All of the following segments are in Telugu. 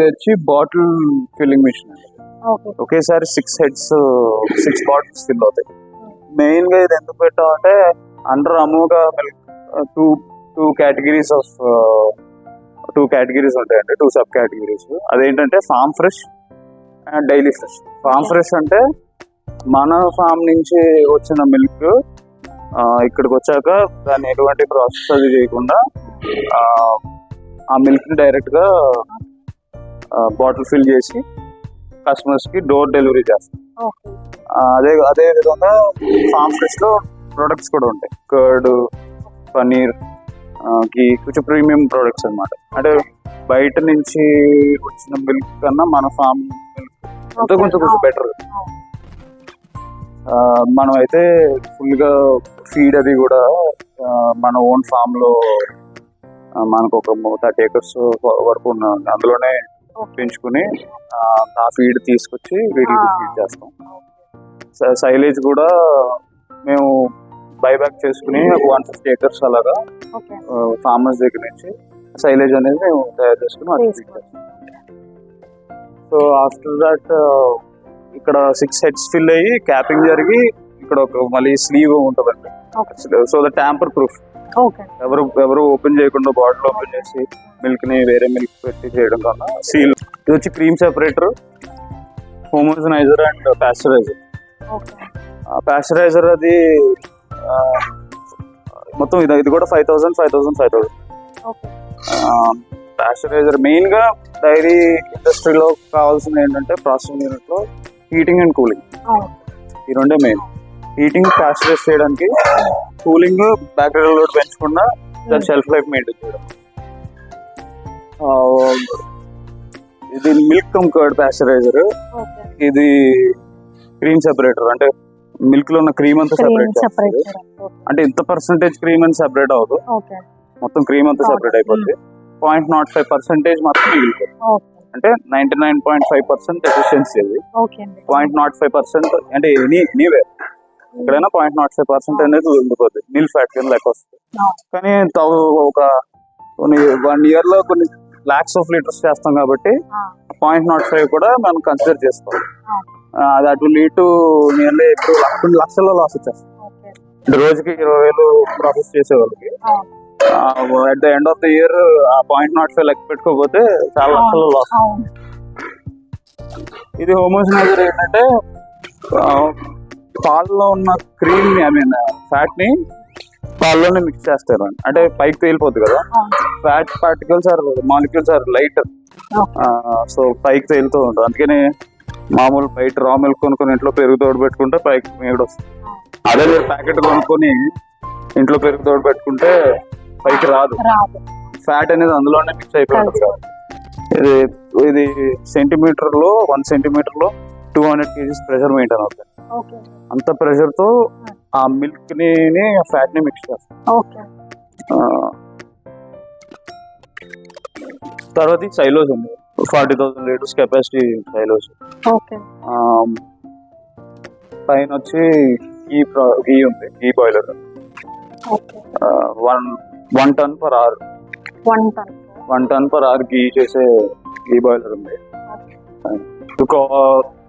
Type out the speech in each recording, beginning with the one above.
ఇది వచ్చి బాటిల్ ఫిల్లింగ్ మిషన్ ఒకేసారి six heads six bottles fill అవుతాయి. మెయిన్గా ఇది ఎందుకు పెట్టామంటే under Amogha milk two two categories of two categories ఉంటాయండి టూ సబ్ కేటగిరీస్ అదేంటంటే farm fresh and daily fresh farm fresh అంటే మన ఫామ్ నుంచి వచ్చిన మిల్క్ ఇక్కడికి వచ్చాక దాన్ని ఎటువంటి ప్రాసెస్ అది చేయకుండా ఆ, ఆ మిల్క్ని డైరెక్ట్గా బాటిల్ ఫిల్ చేసి కస్టమర్స్కి డోర్ డెలివరీ చేస్తాం. అదే అదే విధంగా ఫామ్ ఫ్రెష్లో ప్రొడక్ట్స్ కూడా ఉంటాయి. కర్డ్ పనీర్ ఘీ కొంచెం ప్రీమియం ప్రొడక్ట్స్ అన్నమాట. అంటే బయట నుంచి వచ్చిన మిల్క్ కన్నా మన ఫామ్ మిల్క్ ఎంతో కొంచెం కొంచెం బెటర్. మనం అయితే ఫుల్గా ఫీడ్ అది కూడా మన ఓన్ ఫామ్లో మనకు ఒక థర్టీ ఏకర్స్ వరకు ఉన్న అందులోనే పెంచుకుని ఆ, ఫీడ్ తీసుకొచ్చి వీటికి. ఫీడ్ చేస్తాం. సైలేజ్ కూడా మేము బైబ్యాక్ చేసుకుని వన్ ఫిఫ్టీ ఏకర్స్ అలాగా ఫార్మర్స్ దగ్గర నుంచి సైలేజ్ అనేది మేము తయారు చేసుకుని వాటికి feed చేస్తాం. సో ఆఫ్టర్ దట్ ఇక్కడ సిక్స్ హెడ్స్ ఫిల్ అయ్యి క్యాపింగ్ జరిగి ఇక్కడ ఒక మళ్ళీ స్లీవ్ ఉంటుందండి. So the tamper proof okay. ఎవరు ఎవరు ఓపెన్ చేయకుండా బాటిల్ ఓపెన్ చేసి మిల్క్ని వేరే మిల్క్ పెట్టి చేయడం కన్నా సీల్. ఇది వచ్చి cream separator homogeniser and pasteuriser pasteuriser అది మొత్తం ఇది ఇది కూడా five thousand five thousand five thousand. Pasteurizer మెయిన్గా డైరీ ఇండస్ట్రీలో కావాల్సింది ఏంటంటే ప్రాసెసింగ్ యూనిట్లో హీటింగ్ అండ్ కూలింగ్. ఈ రెండే మెయిన్. హీటింగ్ పాస్చరైజ్ చేయడానికి కూలింగ్ బ్యాక్టీరియల్ లోడ్ పెంచకుండా దాని షెల్ఫ్ లైఫ్ మెయింటైన్ చేయడం. ఇది milk cum curd pasteurizer okay ఇది క్రీమ్ సెపరేటర్ అంటే మిల్క్లో ఉన్న క్రీమ్ అంతా సెపరేట్ అంటే ఇంత పర్సంటేజ్ క్రీమ్ అని సెపరేట్ అవ్వదు. మొత్తం క్రీమ్ అంతా. సెపరేట్ అయిపోతుంది పాయింట్ నాట్ ఫైవ్ పర్సెంటేజ్ మాత్రం అంటే ninety nine point five percent efficiency అండి. పాయింట్ నాట్ ఫైవ్ పర్సెంట్ అంటే ఎనీ ఎనీవే ఎక్కడైనా పాయింట్ నాట్ ఫైవ్ పర్సెంట్ అనేది ఉండిపోతుంది ఫ్యాట్ కింద లెక్క వస్తుంది. Oh. కానీ ఒక కొన్ని వన్ ఇయర్లో కొన్ని లాక్స్ ఆఫ్ లీటర్స్ చేస్తాం కాబట్టి. పాయింట్ నాట్ ఫైవ్ కూడా మనం కన్సిడర్ చేసుకోవాలి. That will lead to nearly ఇప్పుడు కొన్ని లక్షల్లో లాస్ వచ్చేస్తాం రోజుకి ఇరవై వేలు ప్రాసెస్ చేసే వాళ్ళకి. At the end of the year ఆ పాయింట్ నాట్ ఫైవ్ లెక్క పెట్టుకోకపోతే చాలా లక్షల్లో లాస్ ఇది హోమోజనైజర్ ఏంటంటే పాలలో ఉన్న క్రీమ్ని ఐ మీన్ ఫ్యాట్ని పాల్లోనే మిక్స్ చేస్తారు. అంటే పైకి తేలిపోతుంది కదా? Fat particles or molecules are light so పైకి తేలుతూ ఉంటుంది. అందుకని మామూలు బయట రా మిల్క్ కొనుక్కొని ఇంట్లో పెరుగు తోడు పెట్టుకుంటే పైకి మేగడ వస్తుంది. అదే మీరు ప్యాకెట్ కొనుక్కొని ఇంట్లో పెరుగు తోడు పెట్టుకుంటే పైకి రాదు. ఫ్యాట్ అనేది అందులోనే మిక్స్ అయిపోయి ఉంటుంది కదా. ఇది ఇది సెంటీమీటర్లో one సెంటీమీటర్లో two hundred kgs pressure maintain అవుతుంది అంత ప్రెషర్తో ఆ మిల్క్ని ఫ్యాట్ని మిక్స్ చేస్తాం ఓకే ఆ, తర్వాత సైలోస్ ఉంది forty thousand litres capacity silos okay పైన వచ్చి ఈ గీ ఉంది ghee boiler okay one one ton per hour one ton one ton per hour ghee చేసే గీ బాయిలర్ ఉంది ఒక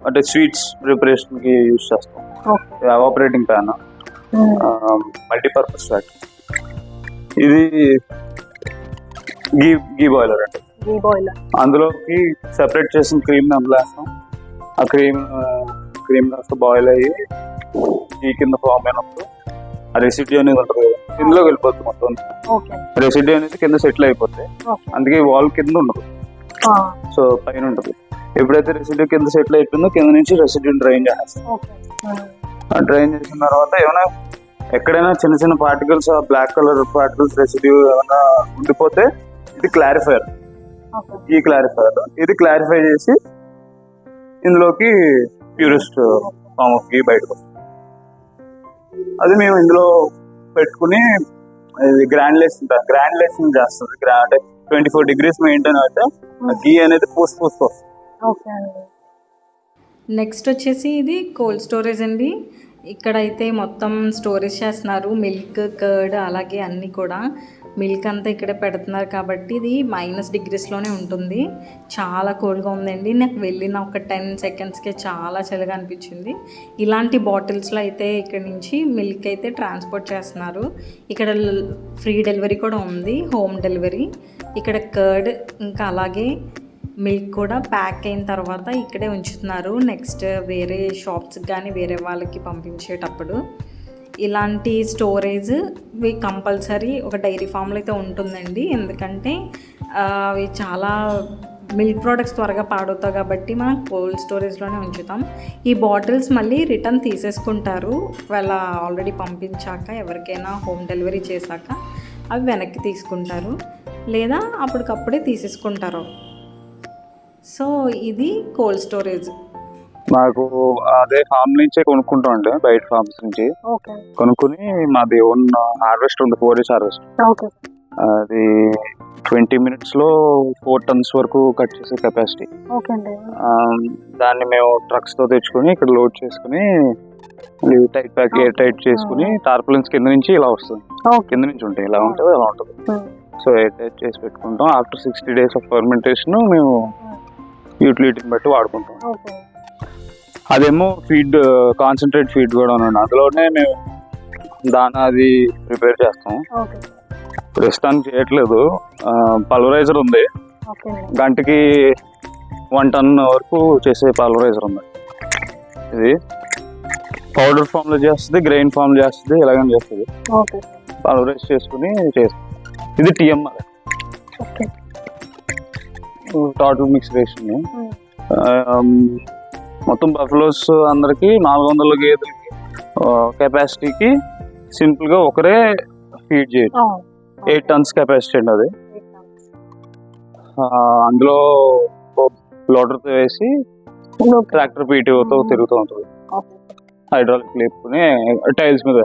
అంటే స్వీట్స్ ప్రిపరేషన్కి యూస్ చేస్తాం okay operating pan multipurpose fat ఇది గీ గీ బాయిలర్ అంటే గీ బాయిలర్ అందులోకి సెపరేట్ చేసిన క్రీమ్ వేస్తాం ఆ క్రీమ్ క్రీమ్ కాస్త బాయిల్ అయ్యి గీ కింద ఫామ్ అయినప్పుడు ఆ రెసిడ్యూ అనేది ఉంటుంది కిందలోకి వెళ్ళిపోతుంది మొత్తం రెసిడ్యూ అనేది కింద సెటిల్ అయిపోతుంది అందుకే వాల్ కింద ఉండదు. సో పైన ఉంటుంది. ఎప్పుడైతే రెసిడ్యూ కింద సెటిల్ అయిపోయిందో కింద నుంచి రెసిడ్యూ డ్రైన్ చేస్తాం డ్రైన్ చేసిన తర్వాత ఏమైనా ఎక్కడైనా చిన్న చిన్న particles black colour particles residue ఏమైనా ఉండిపోతే ఇది క్లారిఫైర్ ఈ క్లారిఫైర్ ఇది క్లారిఫై చేసి ఇందులోకి ప్యూరెస్ట్ ఫామ్ ఆఫ్ గీ బయటకు అది మేము ఇందులో పెట్టుకుని ఇది గ్రాండ్లేషన్ గ్రాండ్లేషన్ చేస్తుంది. అంటే ట్వంటీ ఫోర్ డిగ్రీస్ మెయింటైన్ అయితే ఆ గీ అనేది పూసి పూసుకు వస్తుంది. ఓకే నెక్స్ట్ వచ్చేసి ఇది కోల్డ్ స్టోరేజ్ అండి. ఇక్కడైతే మొత్తం స్టోరేజ్ చేస్తున్నారు. మిల్క్ కర్డ్ అలాగే అన్నీ కూడా. మిల్క్ అంతా ఇక్కడే పెడుతున్నారు కాబట్టి ఇది మైనస్ డిగ్రీస్లోనే ఉంటుంది. చాలా కోల్డ్గా ఉందండి. నాకు వెళ్ళిన ఒక టెన్ సెకండ్స్కే చాలా చలిగా అనిపించింది. ఇలాంటి బాటిల్స్లో అయితే ఇక్కడ నుంచి మిల్క్ అయితే ట్రాన్స్పోర్ట్ చేస్తున్నారు. ఇక్కడ ఫ్రీ డెలివరీ కూడా ఉంది హోమ్ డెలివరీ. ఇక్కడ కర్డ్ ఇంకా అలాగే మిల్క్ కూడా ప్యాక్ అయిన తర్వాత ఇక్కడే ఉంచుతున్నారు. నెక్స్ట్ వేరే షాప్స్కి కానీ వేరే వాళ్ళకి పంపించేటప్పుడు. ఇలాంటి స్టోరేజ్ ఇవి కంపల్సరీ ఒక డైరీ ఫామ్లో అయితే ఉంటుందండి. ఎందుకంటే అవి చాలా మిల్క్ ప్రోడక్ట్స్ త్వరగా పాడవుతాయి కాబట్టి మనం కోల్డ్ స్టోరేజ్లోనే ఉంచుతాం. ఈ బాటిల్స్ మళ్ళీ రిటర్న్ తీసేసుకుంటారు. ఒకవేళ ఆల్రెడీ పంపించాక ఎవరికైనా హోమ్ డెలివరీ చేశాక అవి వెనక్కి తీసుకుంటారు. లేదా అప్పటికప్పుడే తీసేసుకుంటారు. సో ఇది కోల్డ్ స్టోరేజ్. మాకు అదే ఫామ్ నుంచే కొనుక్కుంటాం అండి బయట ఫార్మ్స్ నుంచి. ఓకే. కొనుక్కుని మాది ఓన్ హార్వెస్ట్ ఉంది ఫోర్ డేస్ హార్వెస్ట్. ఓకే. అది ట్వంటీ మినిట్స్లో ఫోర్ టన్స్ వరకు కట్ చేసే కెపాసిటీ. దాన్ని మేము ట్రక్స్తో తెచ్చుకొని ఇక్కడ లోడ్ చేసుకుని టైట్ ప్యాక్ ఎయిర్ టైట్ చేసుకుని టార్పులెన్స్ కింద నుంచి ఇలా వస్తుంది. కింద నుంచి ఉంటాయి ఇలా ఉంటుంది అలా ఉంటుంది. సో ఎయిర్ టైట్ చేసి పెట్టుకుంటాం. After sixty days of fermentation మేము యూటిలిటీని బట్టి వాడుకుంటాం. అదేమో ఫీడ్ కాన్సన్ట్రేట్ ఫీడ్ కూడా ఉందండి. అందులోనే మేము దానా అది ప్రిపేర్ చేస్తాం. ప్రస్తుతానికి చేయట్లేదు. పల్వరైజర్ ఉంది. గంటకి వన్ టన్ వరకు చేసే పల్వరైజర్ ఉంది. ఇది పౌడర్ ఫామ్లో చేస్తుంది గ్రెయిన్ ఫామ్ చేస్తుంది ఇలాగని చేస్తుంది. పల్వరైజ్ చేసుకుని చేస్తుంది ఇది టీఎంఆర్. టోటల్ మిక్స్ రేషన్ మొత్తం బఫలోస్ అందరికి నాలుగు వందల గేదెలకి కెపాసిటీకి సింపుల్గా ఒకరే ఫీడ్ చేయొచ్చు. ఎయిట్ టన్స్ కెపాసిటీ అండి అది. అందులో లోడర్తో వేసి ట్రాక్టర్ పీటీఓతో తిరుగుతూ ఉంటుంది. హైడ్రాలిక్ లేపుకుని టైల్స్ మీద